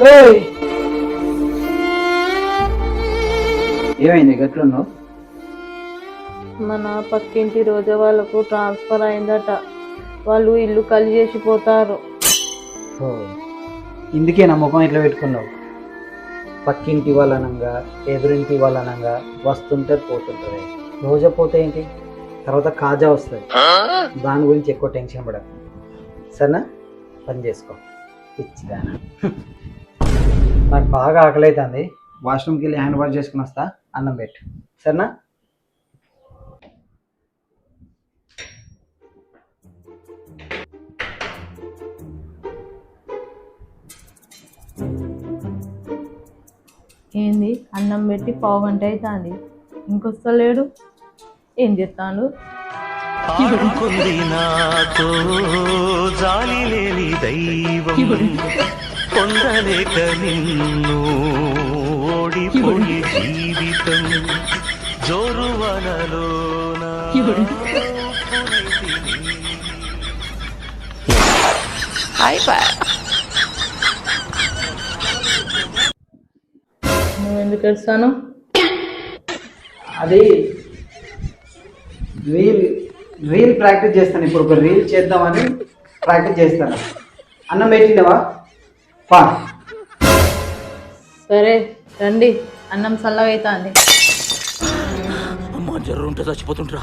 ఓయ్! ఏమైంది? గట్లున్నావు? మన పక్కింటి రోజా వాళ్ళకు ట్రాన్స్ఫర్ అయిందట. వాళ్ళు ఇల్లు ఖాళీ చేసి పోతారు. ఓ ఇందుకే నా ముఖం ఇట్లా పెట్టుకున్నావు. పక్కింటి వాళ్ళనంగా ఎదురింటి వాళ్ళనంగా వస్తుంటే పోతుంటుంది. రోజా పోతే ఏంటి? తర్వాత కాజా వస్తుంది. దాని గురించి ఎక్కువ టెన్షన్ పడకు. సరేనా? పని చేసుకో. పిచ్చిదానా. నాకు బాగా ఆకలి అవుతుంది వాష్రూమ్కి వెళ్ళి హ్యాండ్ వాష్ చేసుకుని వస్తా. అన్నం పెట్టు. సరేనా? ఏంది? అన్నం పెట్టి పావు గంట అవుతుంది ఇంకొస్తలేడు? ఏం చెప్తాను ఆడుకుంది నాతో. జాలి లేని దైవం పొందలేక నిన్ను ఓడిపోయి జీవితం జోరువనలోన నువ్వు ఎందుకు ఏడుస్తాను? అది రీల్ రీల్ ప్రాక్టీస్ చేస్తాను. ఇప్పుడు ఒక రీల్ చేద్దామని ప్రాక్టీస్ చేస్తాను. అన్నం పెట్టినవా పా. సరే రండి. అన్నం చల్లగా అవుతుంది అమ్మ జర్రు ఉంటే చచ్చిపోతుంటరా